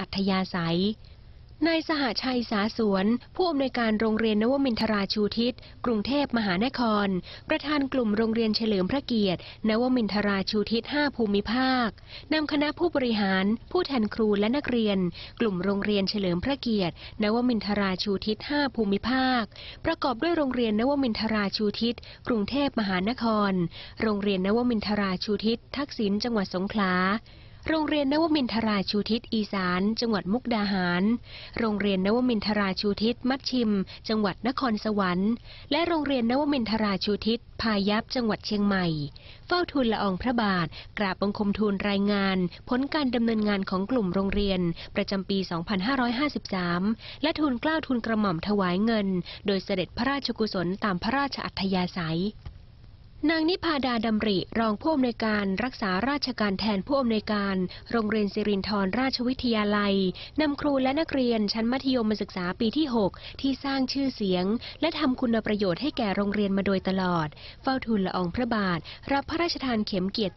อัธยาศัย นายสหชัยสาสวน ผู้อำนวยการโรงเรียนนวมินทราชูทิศ กรุงเทพมหานคร ประธานกลุ่มโรงเรียนเฉลิมพระเกียรติ นวมินทราชูทิศ 5 ภูมิภาคนำคณะผู้บริหาร ผู้แทนครูและนักเรียน กลุ่มโรงเรียนเฉลิมพระเกียรติ นวมินทราชูทิศ 5 ภูมิภาค ประกอบด้วยโรงเรียนนวมินทราชูทิศ กรุงเทพมหานคร โรงเรียนนวมินทราชูทิศ ทักษิณจังหวัดสงขลา โรงเรียนนวมินทราชูทิศอีสาน จังหวัดมุกดาหาร โรงเรียนนวมินทราชูทิศมัดชิม จังหวัดนครสวรรค์ และโรงเรียนนวมินทราชูทิศพายัพจังหวัดเชียงใหม่ เฝ้าทูลละอองพระบาท กราบบังคมทูลรายงาน ผลการดำเนินงานของกลุ่มโรงเรียน ประจำปี 2553 และทูลกล้าวทูลกระหม่อมถวายเงิน โดยเสด็จพระราชกุศลตามพระราชอัธยาศัย นางนิพาดาดำริ รองผู้อำนวยการรักษาราชการแทนผู้อำนวยการ โรงเรียนสิรินธรราชวิทยาลัยนำครูและนักเรียนชั้นมัธยมศึกษาปีที่ 6 ที่สร้างชื่อเสียง และทำคุณประโยชน์ให้แก่โรงเรียนมาโดยตลอด เฝ้าทูลละอองพระบาท รับพระราชทานเข็มเกียรติ